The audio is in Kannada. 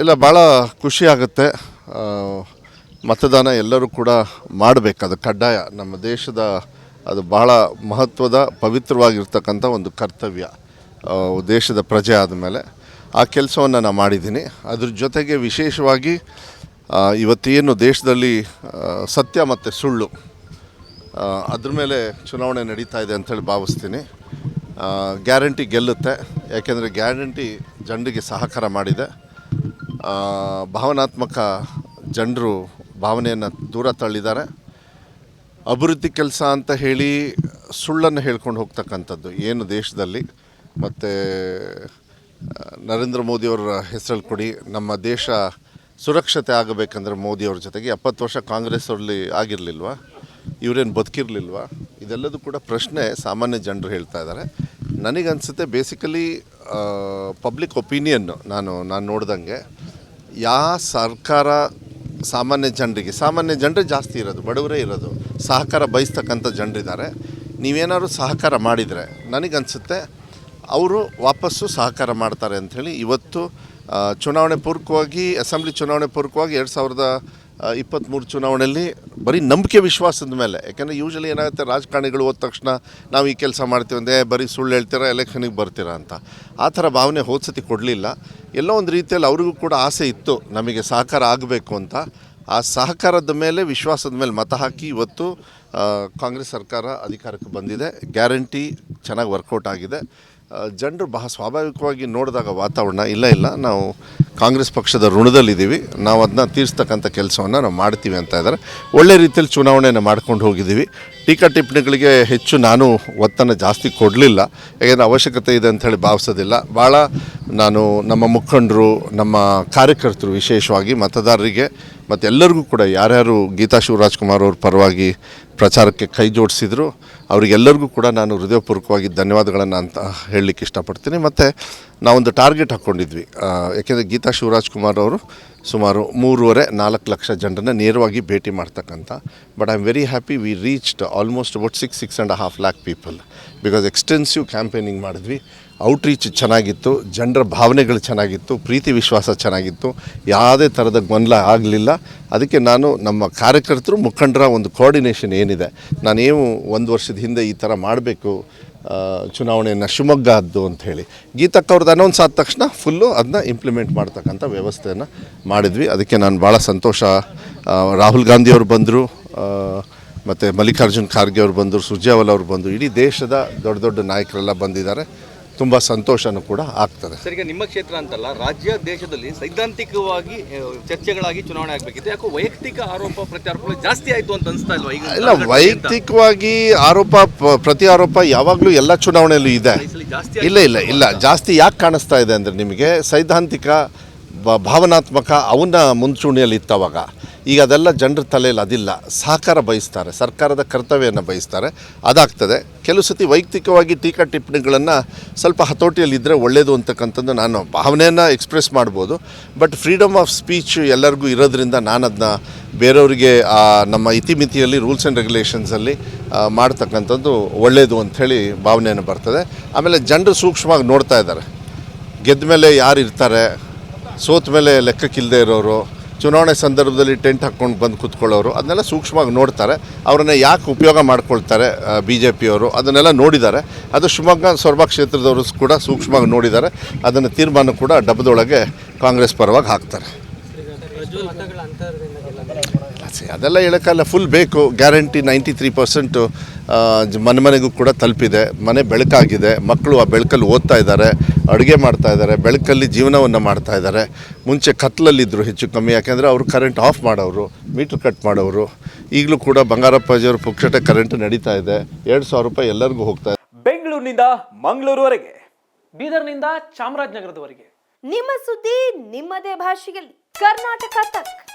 ಇಲ್ಲ, ಭಾಳ ಖುಷಿ ಆಗುತ್ತೆ. ಮತದಾನ ಎಲ್ಲರೂ ಕೂಡ ಮಾಡಬೇಕು. ಅದು ಕಡ್ಡಾಯ. ನಮ್ಮ ದೇಶದ ಅದು ಭಾಳ ಮಹತ್ವದ, ಪವಿತ್ರವಾಗಿರ್ತಕ್ಕಂಥ ಒಂದು ಕರ್ತವ್ಯ ದೇಶದ ಪ್ರಜೆ ಆದಮೇಲೆ. ಆ ಕೆಲಸವನ್ನು ನಾನು ಮಾಡಿದ್ದೀನಿ. ಅದ್ರ ಜೊತೆಗೆ ವಿಶೇಷವಾಗಿ ಇವತ್ತೇನು ದೇಶದಲ್ಲಿ ಸತ್ಯ ಮತ್ತು ಸುಳ್ಳು ಅದ್ರ ಮೇಲೆ ಚುನಾವಣೆ ನಡೀತಾ ಇದೆ ಅಂತೇಳಿ ಭಾವಿಸ್ತೀನಿ. ಗ್ಯಾರಂಟಿ ಗೆಲ್ಲುತ್ತೆ. ಯಾಕೆಂದರೆ ಗ್ಯಾರಂಟಿ ಜನರಿಗೆ ಸಹಕಾರ ಮಾಡಿದೆ. ಭಾವನಾತ್ಮಕ ಜನರು ಭಾವನೆಯನ್ನು ದೂರ ತಳ್ಳಿದ್ದಾರೆ. ಅಭಿವೃದ್ಧಿ ಕೆಲಸ ಅಂತ ಹೇಳಿ ಸುಳ್ಳನ್ನು ಹೇಳ್ಕೊಂಡು ಹೋಗ್ತಕ್ಕಂಥದ್ದು ಏನು ದೇಶದಲ್ಲಿ. ಮತ್ತು ನರೇಂದ್ರ ಮೋದಿಯವರ ಹೆಸರಲ್ಲಿ ಕೊಡಿ ನಮ್ಮ ದೇಶ ಸುರಕ್ಷತೆ ಆಗಬೇಕಂದ್ರೆ ಮೋದಿಯವ್ರ ಜೊತೆಗೆ ಎಪ್ಪತ್ತು ವರ್ಷ ಕಾಂಗ್ರೆಸ್ ಆಗಿರಲಿಲ್ವ? ಆಗಿರಲಿಲ್ವಾ ಇವರೇನು ಬದುಕಿರಲಿಲ್ವಾ? ಇದೆಲ್ಲದೂ ಕೂಡ ಪ್ರಶ್ನೆ ಸಾಮಾನ್ಯ ಜನರು ಹೇಳ್ತಾ ಇದ್ದಾರೆ. ನನಗನ್ಸುತ್ತೆ ಬೇಸಿಕಲಿ ಪಬ್ಲಿಕ್ ಒಪಿನಿಯನ್ನು ನಾನು ನಾನು ನೋಡ್ದಂಗೆ ಯಾ ಸರ್ಕಾರ ಸಾಮಾನ್ಯ ಜನರಿಗೆ, ಸಾಮಾನ್ಯ ಜನರೇ ಜಾಸ್ತಿ ಇರೋದು, ಬಡವರೇ ಇರೋದು, ಸಹಕಾರ ಬಯಸ್ತಕ್ಕಂಥ ಜನರಿದ್ದಾರೆ. ನೀವೇನಾದ್ರು ಸಹಕಾರ ಮಾಡಿದರೆ ನನಗನ್ಸುತ್ತೆ ಅವರು ವಾಪಸ್ಸು ಸಹಕಾರ ಮಾಡ್ತಾರೆ ಅಂಥೇಳಿ ಇವತ್ತು ಚುನಾವಣೆ ಪೂರ್ವಕವಾಗಿ, ಅಸೆಂಬ್ಲಿ ಚುನಾವಣೆ ಪೂರ್ವಕವಾಗಿ ಎರಡು ಸಾವಿರದ ಇಪ್ಪತ್ತ್ಮೂರು ಚುನಾವಣೆಯಲ್ಲಿ ಬರೀ ನಂಬಿಕೆ ವಿಶ್ವಾಸದ ಮೇಲೆ. ಯಾಕೆಂದರೆ ಯೂಶಲಿ ಏನಾಗುತ್ತೆ, ರಾಜಕಾರಣಿಗಳು ಹೋದ ತಕ್ಷಣ ನಾವು ಈ ಕೆಲಸ ಮಾಡ್ತೀವಿ ಅಂದರೆ ಬರೀ ಸುಳ್ಳು ಹೇಳ್ತೀರಾ ಎಲೆಕ್ಷನಿಗೆ ಬರ್ತೀರಾ ಅಂತ. ಆ ಥರ ಭಾವನೆ ಹೋದ ಸತಿ ಕೊಡಲಿಲ್ಲ. ಎಲ್ಲೋ ಒಂದು ರೀತಿಯಲ್ಲಿ ಅವ್ರಿಗೂ ಕೂಡ ಆಸೆ ಇತ್ತು, ನಮಗೆ ಸಹಕಾರ ಆಗಬೇಕು ಅಂತ. ಆ ಸಹಕಾರದ ಮೇಲೆ, ವಿಶ್ವಾಸದ ಮೇಲೆ ಮತ ಹಾಕಿ ಇವತ್ತು ಕಾಂಗ್ರೆಸ್ ಸರ್ಕಾರ ಅಧಿಕಾರಕ್ಕೆ ಬಂದಿದೆ. ಗ್ಯಾರಂಟಿ ಚೆನ್ನಾಗಿ ವರ್ಕೌಟ್ ಆಗಿದೆ. ಜನರು ಬಹಳ ಸ್ವಾಭಾವಿಕವಾಗಿ ನೋಡಿದಾಗ ವಾತಾವರಣ ಇಲ್ಲ ಇಲ್ಲ. ನಾವು ಕಾಂಗ್ರೆಸ್ ಪಕ್ಷದ ಋಣದಲ್ಲಿದ್ದೀವಿ. ನಾವು ಅದನ್ನ ತೀರಿಸ್ತಕ್ಕಂಥ ಕೆಲಸವನ್ನು ನಾವು ಮಾಡ್ತೀವಿ ಅಂತ ಇದ್ದಾರೆ. ಒಳ್ಳೆ ರೀತಿಯಲ್ಲಿ ಚುನಾವಣೆಯನ್ನು ಮಾಡ್ಕೊಂಡು ಹೋಗಿದ್ದೀವಿ. ಟೀಕಾ ಟಿಪ್ಪಣಿಗಳಿಗೆ ಹೆಚ್ಚು ನಾನು ಒತ್ತನ್ನು ಜಾಸ್ತಿ ಕೊಡಲಿಲ್ಲ. ಯಾಕೆಂದರೆ ಅವಶ್ಯಕತೆ ಇದೆ ಅಂತ ಹೇಳಿ ಭಾವಿಸೋದಿಲ್ಲ. ಭಾಳ ನಾನು ನಮ್ಮ ಮುಖಂಡರು, ನಮ್ಮ ಕಾರ್ಯಕರ್ತರು ವಿಶೇಷವಾಗಿ ಮತದಾರರಿಗೆ ಮತ್ತು ಎಲ್ಲರಿಗೂ ಕೂಡ ಯಾರ್ಯಾರು ಗೀತಾ ಶಿವರಾಜ್ಕುಮಾರ್ ಅವ್ರ ಪರವಾಗಿ ಪ್ರಚಾರಕ್ಕೆ ಕೈ ಜೋಡಿಸಿದ್ರು ಅವರಿಗೆಲ್ಲರಿಗೂ ಕೂಡ ನಾನು ಹೃದಯಪೂರ್ವಕವಾಗಿ ಧನ್ಯವಾದಗಳನ್ನು ಅಂತ ಹೇಳಲಿಕ್ಕೆ ಇಷ್ಟಪಡ್ತೀನಿ. ಮತ್ತು ನಾವೊಂದು ಟಾರ್ಗೆಟ್ ಹಾಕ್ಕೊಂಡಿದ್ವಿ. ಯಾಕೆಂದರೆ ಗೀತಾ ಶಿವರಾಜ್ಕುಮಾರ್ ಅವರು ಸುಮಾರು ಮೂರುವರೆ ನಾಲ್ಕು ಲಕ್ಷ ಜನರನ್ನ ನೇರವಾಗಿ ಭೇಟಿ ಮಾಡ್ತಕ್ಕಂಥ, but I am very happy we reached almost about six six and half lakh people. Because extensive campaigning ಮಾಡಿದ್ವಿ. ಔಟ್ರೀಚ್ ಚೆನ್ನಾಗಿತ್ತು, ಜನರ ಭಾವನೆಗಳು ಚೆನ್ನಾಗಿತ್ತು, ಪ್ರೀತಿ ವಿಶ್ವಾಸ ಚೆನ್ನಾಗಿತ್ತು. ಯಾವುದೇ ಥರದ ಗೊಂದಲ ಆಗಲಿಲ್ಲ. ಅದಕ್ಕೆ ನಾನು ನಮ್ಮ ಕಾರ್ಯಕರ್ತರು ಮುಖಂಡರ ಒಂದು ಕೋಆರ್ಡಿನೇಷನ್ ಏನಿದೆ. ನಾನೇನು ಒಂದು ವರ್ಷದ ಹಿಂದೆ ಈ ಥರ ಮಾಡಬೇಕು ಚುನಾವಣೆಯನ್ನು ಅಂತ ಹೇಳಿ. ಗೀತಕ್ಕ ಅವ್ರದ್ದು ಅನೌನ್ಸ್ ಆದ ತಕ್ಷಣ ಫುಲ್ಲು ಅದನ್ನ ಇಂಪ್ಲಿಮೆಂಟ್ ಮಾಡ್ತಕ್ಕಂಥ ವ್ಯವಸ್ಥೆಯನ್ನು ಮಾಡಿದ್ವಿ. ಅದಕ್ಕೆ ನಾನು ಭಾಳ ಸಂತೋಷ. ರಾಹುಲ್ ಗಾಂಧಿಯವರು ಬಂದರು ಮತ್ತು ಮಲ್ಲಿಕಾರ್ಜುನ್ ಖಾರ್ಗೆ ಅವರು ಬಂದರು, ಸುರ್ಜೇವಾಲ ಅವರು ಬಂದರು. ಇಡೀ ದೇಶದ ದೊಡ್ಡ ದೊಡ್ಡ ನಾಯಕರೆಲ್ಲ ಬಂದಿದ್ದಾರೆ. ತುಂಬ ಸಂತೋಷನೂ ಕೂಡ ಆಗ್ತದೆ. ಸರ್ ಈಗ ನಿಮ್ಮ ಕ್ಷೇತ್ರ ಅಂತಲ್ಲ ರಾಜ್ಯ ದೇಶದಲ್ಲಿ ಸೈದ್ಧಾಂತಿಕವಾಗಿ ಚರ್ಚೆಗಳಾಗಿ ಚುನಾವಣೆ ಆಗಬೇಕಿತ್ತು. ಯಾಕೋ ವೈಯಕ್ತಿಕ ಆರೋಪ ಪ್ರತ್ಯಾರೋಪಗಳು ಜಾಸ್ತಿ ಆಯಿತು ಅಂತ ಅನಿಸ್ತಾ ಇಲ್ವಾ? ಈಗ ಇಲ್ಲ ವೈಯಕ್ತಿಕವಾಗಿ ಆರೋಪ ಪ್ರತಿ ಆರೋಪ ಯಾವಾಗಲೂ ಎಲ್ಲ ಚುನಾವಣೆಯಲ್ಲೂ ಇದೆ. ಇಲ್ಲ ಇಲ್ಲ ಇಲ್ಲ. ಜಾಸ್ತಿ ಯಾಕೆ ಕಾಣಿಸ್ತಾ ಇದೆ ಅಂದರೆ ನಿಮಗೆ ಸೈದ್ಧಾಂತಿಕ ಭಾವನಾತ್ಮಕ ಅವನ್ನ ಮುಂಚೂಣಿಯಲ್ಲಿ ಇತ್ತವಾಗ. ಈಗ ಅದೆಲ್ಲ ಜನರ ತಲೆಯಲ್ಲಿ ಅದಿಲ್ಲ. ಸಹಕಾರ ಬಯಸ್ತಾರೆ. ಸರ್ಕಾರದ ಕರ್ತವ್ಯವನ್ನು ಬಯಸ್ತಾರೆ. ಅದಾಗ್ತದೆ. ಕೆಲವು ಸತಿ ವೈಯಕ್ತಿಕವಾಗಿ ಟೀಕಾ ಟಿಪ್ಪಣಿಗಳನ್ನು ಸ್ವಲ್ಪ ಹತೋಟಿಯಲ್ಲಿದ್ದರೆ ಒಳ್ಳೆಯದು ಅಂತಕ್ಕಂಥದ್ದು ನಾನು ಭಾವನೆಯನ್ನು ಎಕ್ಸ್ಪ್ರೆಸ್ ಮಾಡ್ಬೋದು. ಬಟ್ ಫ್ರೀಡಮ್ ಆಫ್ ಸ್ಪೀಚ್ ಎಲ್ಲರಿಗೂ ಇರೋದ್ರಿಂದ ನಾನು ಅದನ್ನ ಬೇರೆಯವರಿಗೆ ನಮ್ಮ ಇತಿಮಿತಿಯಲ್ಲಿ ರೂಲ್ಸ್ ಆ್ಯಂಡ್ ರೆಗ್ಯುಲೇಷನ್ಸಲ್ಲಿ ಮಾಡ್ತಕ್ಕಂಥದ್ದು ಒಳ್ಳೆಯದು ಅಂಥೇಳಿ ಭಾವನೆಯನ್ನು ಬರ್ತದೆ. ಆಮೇಲೆ ಜನರು ಸೂಕ್ಷ್ಮವಾಗಿ ನೋಡ್ತಾ ಇದ್ದಾರೆ. ಗೆದ್ದ ಮೇಲೆ ಯಾರು ಇರ್ತಾರೆ ಸೋತ ಮೇಲೆ ಲೆಕ್ಕಕ್ಕಿಲ್ಲದೆ ಇರೋರು ಚುನಾವಣೆ ಸಂದರ್ಭದಲ್ಲಿ ಟೆಂಟ್ ಹಾಕ್ಕೊಂಡು ಬಂದು ಕೂತ್ಕೊಳ್ಳೋರು, ಅದನ್ನೆಲ್ಲ ಸೂಕ್ಷ್ಮವಾಗಿ ನೋಡ್ತಾರೆ. ಅವರನ್ನು ಯಾಕೆ ಉಪಯೋಗ ಮಾಡ್ಕೊಳ್ತಾರೆ ಬಿ ಜೆ ಪಿಯವರು ಅದನ್ನೆಲ್ಲ ನೋಡಿದ್ದಾರೆ. ಅದು ಶಿವಮೊಗ್ಗ ಸೊರಬ ಕ್ಷೇತ್ರದವರು ಕೂಡ ಸೂಕ್ಷ್ಮವಾಗಿ ನೋಡಿದ್ದಾರೆ. ಅದನ್ನು ತೀರ್ಮಾನ ಕೂಡ ಡಬ್ಬದೊಳಗೆ ಕಾಂಗ್ರೆಸ್ ಪರವಾಗಿ ಹಾಕ್ತಾರೆ. ಅದೆಲ್ಲ ಹೇಳೋಕ್ಕಲ್ಲ ಫುಲ್ ಬೇಕು. ಗ್ಯಾರಂಟಿ ನೈಂಟಿ ತ್ರೀ ಪರ್ಸೆಂಟು ಮನೆ ಮನೆಗೂ ಕೂಡ ತಲುಪಿದೆ. ಮನೆ ಬೆಳಕಾಗಿದೆ. ಮಕ್ಕಳು ಆ ಬೆಳಕಲ್ಲಿ ಓದ್ತಾ ಇದ್ದಾರೆ. ಅಡುಗೆ ಮಾಡ್ತಾ ಇದ್ದಾರೆ. ಬೆಳಕಲ್ಲಿ ಜೀವನವನ್ನು ಮಾಡ್ತಾ ಇದ್ದಾರೆ. ಮುಂಚೆ ಕತ್ಲಲ್ಲಿದ್ದರು ಹೆಚ್ಚು ಕಮ್ಮಿ ಯಾಕೆಂದರೆ ಅವರು ಕರೆಂಟ್ ಆಫ್ ಮಾಡೋರು ಮೀಟ್ರ್ ಕಟ್ ಮಾಡೋರು ಈಗಲೂ ಕೂಡ ಬಂಗಾರಪ್ಪಾಜಿಯವರು ಪುಕ್ಷಟೆ ಕರೆಂಟ್ ನಡೀತಾ ಇದೆ. ಎರಡು ಸಾವಿರ ರೂಪಾಯಿ ಎಲ್ಲರಿಗೂ ಹೋಗ್ತಾ ಇದೆ. ಬೆಂಗಳೂರಿನಿಂದ ಮಂಗಳೂರುವರೆಗೆ ಬೀದರ್ನಿಂದ ಚಾಮರಾಜನಗರದವರೆಗೆ. ನಿಮ್ಮ ಸುದ್ದಿ ನಿಮ್ಮದೇ ಭಾಷೆಯಲ್ಲಿ. ಕರ್ನಾಟಕ ತಕ್.